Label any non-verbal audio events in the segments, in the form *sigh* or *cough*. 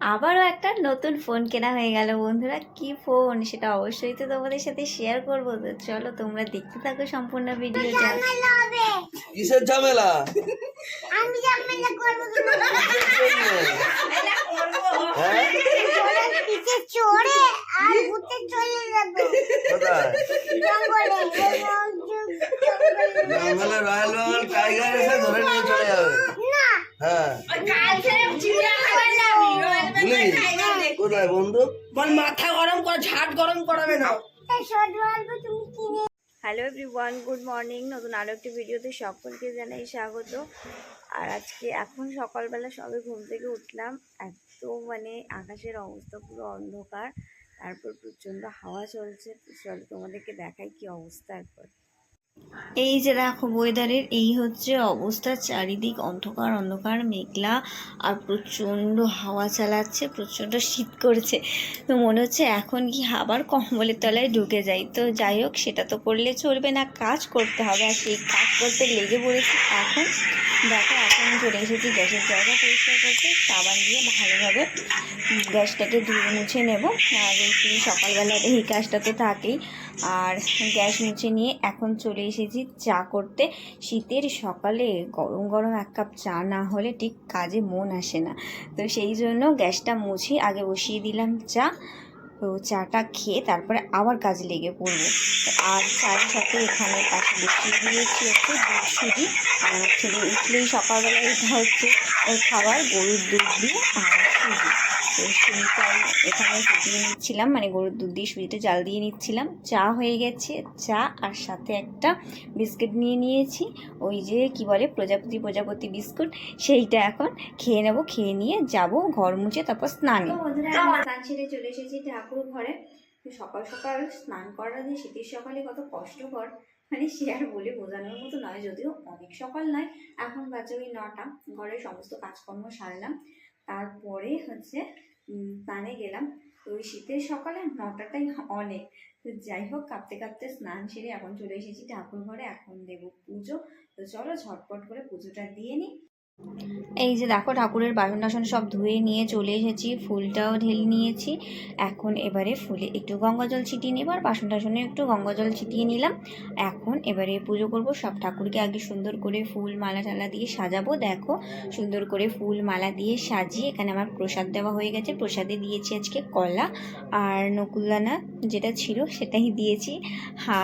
আবারও একটা নতুন ফোন কেনা হয়ে গেল বন্ধুরা। কি ফোন? সেটা অবশ্যই তো তোমাদের সাথে শেয়ার করব। তো চলো তোমরা দেখতে থাকো সম্পূর্ণ ভিডিওটা। কিসের ঝামেলা? আমি ঝামেলা করব হ্যাঁ পিছে চড়ে আর ঘুরতে চলে যাব কোথায় জঙ্গলে এবং জঙ্গলে জঙ্গলে রয়্যাল বেঙ্গল টাইগার এসে ধরে নিয়ে চলে যাবে না হ্যাঁ ভুলে গেছি কোথায় বন্ধু বল মাথা গরম কর ঝাট গরম করাবে না। তাই শর্ট গল্প তুমি কিনে হ্যালো এভরিওয়ান গুড মর্নিং। নতুন আরও একটি ভিডিওতে সকলকে জানাই স্বাগত। আর আজকে এখন সকালবেলা সবে ঘুম থেকে উঠলাম এত মানে আকাশের অবস্থা পুরো অন্ধকার তারপর প্রচণ্ড হাওয়া চলছে। চল চলো তোমাদেরকে দেখাই কি অবস্থা একবার। এই যে দেখো ওয়েদারের এই হচ্ছে অবস্থা। চারিদিক অন্ধকার অন্ধকার, মেঘলা আর প্রচণ্ড হাওয়া চালাচ্ছে, প্রচণ্ড শীত করছে। তো মনে হচ্ছে এখন কি আবার কম্বলের তলায় ঢুকে যাই। তো যাই হোক, সেটা তো করলে চলবে না, কাজ করতে হবে। আর সেই কাজ করতে লেগে পড়েছি এখন। দেখো, এখন চলে এসেছি গ্যাসের জায়গা পরিষ্কার করতে। সাবান দিয়ে ভালোভাবে গ্যাসটাকে ধুয়ে মুছে নেব। আর সকালবেলা এই কাজটা তো থাকেই। আর গ্যাস মুছে নিয়ে এখন চলে এসেছি চা করতে। শীতের সকালে গরম গরম এক কাপ চা না হলে ঠিক কাজে মন আসে না। তো সেই জন্য গ্যাসটা মুছে, আগে বসিয়ে দিলাম চা। তো চাটা খেয়ে তারপরে আবার কাজে লেগে পড়ব। আর চায়ের সাথে এখানে পাশে বসিয়ে দিয়েছি একটু, দুধ সুজি আমার ছেলে উঠলেই সকালবেলা এটা হচ্ছে ওর খাবার, গরুর দুধ দিয়ে আর সুজি। তো সুজিটাই এখানে ফুটিয়ে নিচ্ছিলাম মানে গরুর দুধ দিয়ে সুজিটা জাল দিয়ে নিচ্ছিলাম। চা হয়ে গেছে, চা আর সাথে একটা বিস্কিট নিয়ে নিয়েছি। ওই যে কি বলে, প্রজাপতি প্রজাপতি বিস্কুট, সেইটা এখন খেয়ে নেব, খেয়ে নিয়ে যাব ঘর মুছে, তারপর স্নানে। স্নান ছেড়ে চলে এসেছি ঠাকুর ঘরে। সকাল সকাল স্নান করা দিয়ে শীতের সকালে কত কষ্টকর। মানে সে আর বলে বোঝানোর মতো নয়, যদিও অনেক সকাল নয়। এখন বাজে ওই নটা, ঘরের সমস্ত কাজকর্ম সারলাম। তারপরে হচ্ছে স্নানে গেলাম। তো ওই শীতের সকালে নটাটাই অনেক। যাই হোক, কাঁপতে কাঁপতে স্নান সেরে এখন চলে এসেছি ঠাকুর ঘরে। এখন দেব পুজো। তো চলো ঝটপট করে পুজোটা দিয়ে নিই। এই যে দেখো, ঠাকুরের বাসন টাসন সব ধুয়ে নিয়ে চলে এসেছি, ফুলটাও ঢেলে নিয়েছি। এখন এবারে ফুলে একটু গঙ্গা জল ছিটিয়ে নেব আর বাসন টাসনে একটু গঙ্গা জল ছিটিয়ে নিলাম। এখন এবারে পুজো করব, সব ঠাকুরকে আগে সুন্দর করে ফুল মালা টালা দিয়ে সাজাবো। দেখো, সুন্দর করে ফুল মালা দিয়ে সাজিয়ে এখানে আমার প্রসাদ দেওয়া হয়ে গেছে। প্রসাদে দিয়েছি আজকে কলা আর নকুলদানা যেটা ছিল সেটাই দিয়েছি।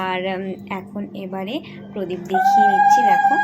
আর এখন এবারে প্রদীপ দেখিয়ে নিচ্ছি, দেখো।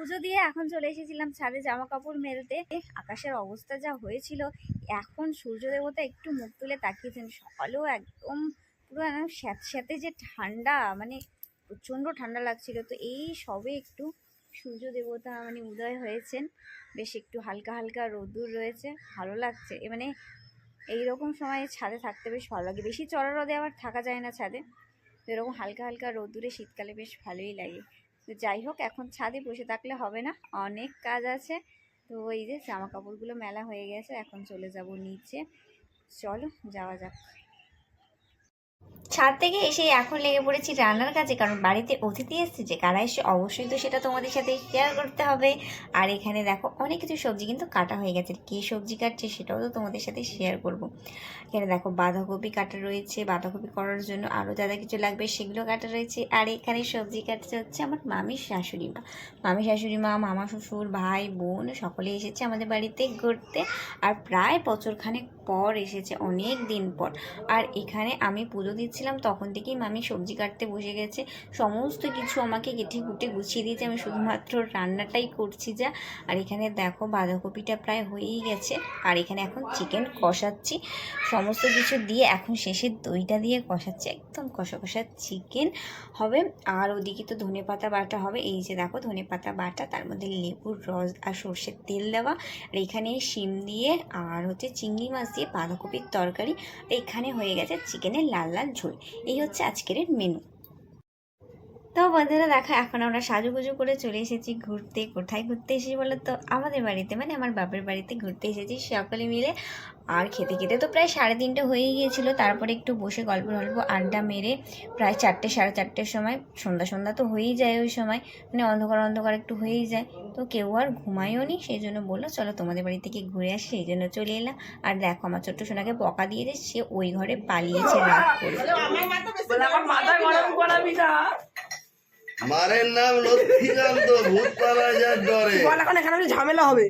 পুজো দিয়ে এখন চলে এসেছিলাম ছাদে জামা কাপড় মেলতে আকাশের অবস্থা যা হয়েছিল, এখন সূর্য দেবতা একটু মুখ তুলে তাকিয়েছেন। সকালেও একদম পুরো স্যাঁতস্যাঁতে যে ঠান্ডা মানে প্রচণ্ড ঠান্ডা লাগছিল। তো এই সবে একটু সূর্য দেবতা মানে উদয় হয়েছেন। বেশ একটু হালকা হালকা রোদ্দুর রয়েছে, ভালো লাগছে। মানে এইরকম সময়ে ছাদে থাকতে বেশ ভালো লাগে। বেশি চড়া রোদে আবার থাকা যায় না ছাদে। তো এরকম হালকা হালকা রোদ্দুরে শীতকালে বেশ ভালোই লাগে। তো যাই হোক এখন ছাদে বসে থাকলে হবে না, অনেক কাজ আছে। তো এই যে জামা কাপড়গুলো মেলা হয়ে গেছে, এখন চলে যাব নিচে। চলো, যাওয়া যাক। ছাদ থেকে এসে এখন লেগে পড়েছি রান্নার কাজে, কারণ বাড়িতে অতিথি এসেছে যে কারা এসে অবশ্যই তো সেটা তোমাদের সাথে শেয়ার করতে হবে। আর এখানে দেখো অনেক কিছু সবজি কিন্তু কাটা হয়ে গেছে, কী সবজি কাটছে সেটাও তো তোমাদের সাথে শেয়ার করব। এখানে দেখো বাঁধাকপি কাটা রয়েছে, বাঁধাকপি করার জন্য আরও যা যা কিছু লাগবে সেগুলো কাটা রয়েছে। আর এখানে সবজি কাটছে হচ্ছে আমার মামির শাশুড়ি মা। মামি শাশুড়ি মা, মামা শ্বশুর, ভাই, বোন সকলে এসেছে আমাদের বাড়িতে ঘুরতে। আর প্রায় বছরখানেক পর এসেছে, অনেক দিন পর। আর এখানে আমি পুজো দিচ্ছি এসেছিলাম তখন থেকেই মামি সবজি কাটতে বসে গেছে। সমস্ত কিছু আমাকে কেটে কুটে গুছিয়ে দিয়েছে। আমি শুধুমাত্র রান্নাটাই করছি যা। আর এখানে দেখো, বাঁধাকপিটা প্রায় হয়েই গেছে। আর এখানে এখন চিকেন কষাচ্ছি। সমস্ত কিছু দিয়ে এখন শেষে দইটা দিয়ে কষাচ্ছি। একদম কষা কষা চিকেন হবে। আর ওদিকে তো ধনে পাতা বাটা হবে। এই যে দেখো, ধনে পাতা বাটা, তার মধ্যে লেবুর রস আর সর্ষের তেল দেওয়া। আর এখানে শিম দিয়ে আর হচ্ছে চিংড়ি মাছ দিয়ে বাঁধাকপির তরকারি। এখানে হয়ে গেছে চিকেনের লাল লাল ঝোল। এই হচ্ছে আজকের মেনু তো বন্ধুরা দেখো, এখন আমরা সাজুগুজু করে চলে এসেছি ঘুরতে। কোথায় ঘুরতে এসেছি বলো তো? আমাদের বাড়িতে মানে আমার বাপের বাড়িতে ঘুরতে এসেছি সকলে মিলে। আর খেতে খেতে তো প্রায় সাড়ে তিনটে হয়েই গিয়েছিল। তারপরে একটু বসে গল্প গল্প আড্ডা মেরে প্রায় চারটে, সাড়ে চারটের সময়, সন্ধ্যা সন্ধ্যা তো হয়েই যায় ওই সময় মানে অন্ধকার অন্ধকার একটু হয়েই যায়। তো কেউ আর ঘুমায়ও নি, সেই জন্য বলল, চলো তোমাদের বাড়ি থেকে ঘুরে আসি সেই জন্য চলে এলাম। আর দেখো, আমার ছোট্ট সোনাকে বকা দিয়ে যে সে ওই ঘরে পালিয়েছে রাগ করে। মারের নাম লক্ষ্মীকান্ত ভূত পালা যার ডরে। বল এখন এখানে ঝামেলা হবে।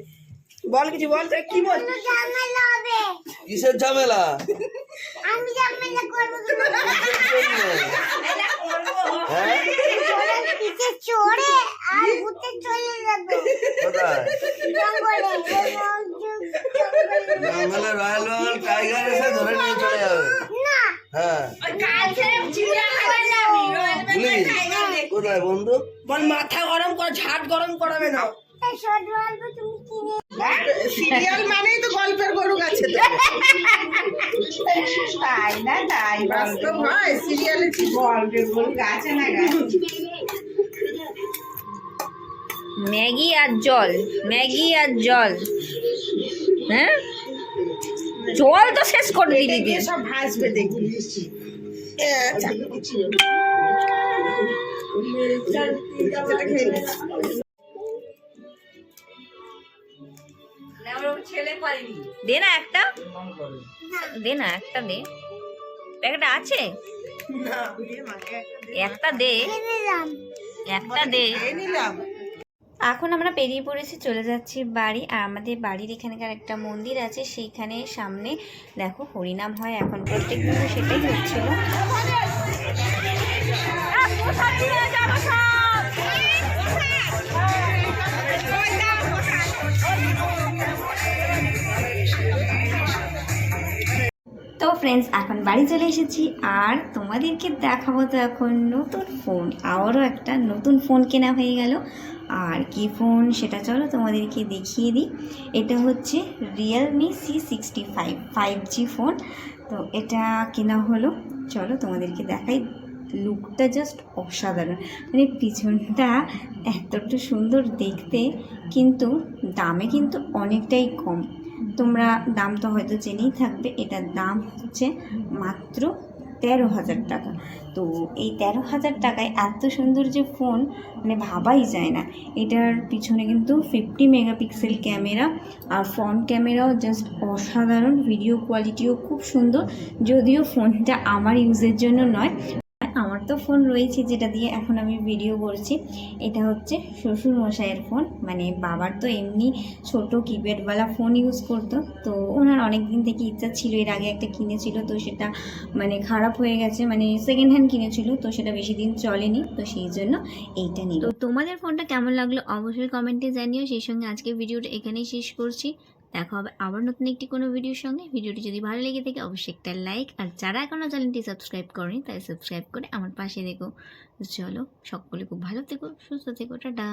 বল কিছু বল তুই কি বল? ঝামেলা হবে। কিসের ঝামেলা? আমি ঝামেলা করব *laughs* তোমার হ্যাঁ পিছে চড়ে আর ঘুরতে চলে যাব কোথায় জঙ্গলে জঙ্গলে জঙ্গলে রয়্যাল বেঙ্গল টাইগার এসে ধরে নিয়ে চলে যাবে না হ্যাঁ বুঝলি কোথায় বন্ধু? বল মাথা গরম কর ঝাট গরম করাবে না। তাই শর্ট গল্প তুমি কিনে সিরিয়াল মানেই তো গল্পের গরু আছে তাই না তাই বাস্তব হয় সিরিয়ালে কি গল্পের গরু গাছে না ম্যাগি আর জল ম্যাগি আর জল। হ্যাঁ? জল তো শেষ করে দিলি সব ভাসবে দেখবি আচ্ছা। দে না একটা। দে না একটা আছে? একটা একটা এখন আমরা পেরিয়ে পড়েছি, চলে যাচ্ছি বাড়ি। আর আমাদের বাড়ির এখানকার একটা মন্দির আছে, সেইখানে সামনে দেখো হরিনাম হয়। এখন প্রত্যেক দিন সেটাই হচ্ছিল। তো ফ্রেন্ডস এখন বাড়ি চলে এসেছি আর তোমাদেরকে দেখাবো তো এখন নতুন ফোন আবারও একটা নতুন ফোন কেনা হয়ে গেল। আর কি ফোন সেটা চলো তোমাদেরকে দেখিয়ে দিই। এটা হচ্ছে Realme C sixty five five G phone তো এটা কেনা হলো। চলো তোমাদেরকে দেখাই লুকটা জাস্ট অসাধারণ। মানে পিছনটা এতটা সুন্দর দেখতে, কিন্তু দামে কিন্তু অনেকটাই কম। তোমরা দাম তো হয়তো জেনেই থাকবে এটার দাম হচ্ছে মাত্র তেরো হাজার টাকা। তো এই তেরো হাজার টাকায় এত সুন্দর যে ফোন মানে ভাবাই যায় না। এটার পিছনে কিন্তু ফিফটি মেগাপিক্সেল ক্যামেরা আর ফ্রন্ট ক্যামেরাও জাস্ট অসাধারণ ভিডিও কোয়ালিটিও খুব সুন্দর। যদিও ফোনটা আমার ইউজের জন্য নয় তো ফোন রয়েছে যেটা দিয়ে এখন আমি ভিডিও করছি। এটা হচ্ছে শ্বশুর মশাইয়ের ফোন মানে বাবার তো এমনি ছোট কিপ্যাডওয়ালা ফোন ইউজ করতো। তো ওনার অনেক দিন থেকে ইচ্ছা ছিল, এর আগে একটা কিনেছিল, তো সেটা মানে খারাপ হয়ে গেছে। মানে সেকেন্ড হ্যান্ড কিনেছিল, তো সেটা বেশি দিন চলেনি। তো সেই জন্য এইটা নিল তো তোমাদের ফোনটা কেমন লাগল অবশ্যই কমেন্টে জানিও। সেই সঙ্গে আজকে ভিডিওটা এখানেই শেষ করছি। দেখা হবে আবার নতুন একটি কোনো ভিডিওর সঙ্গে। ভিডিওটি যদি ভালো লেগে থাকে, অবশ্যই একটা লাইক আর যারা এখনও চ্যানেলটি সাবস্ক্রাইব করেনি তাই সাবস্ক্রাইব করে আমার পাশে দেখো চলো, সকলে খুব ভালো থেকো, সুস্থ থেকো, টাটা।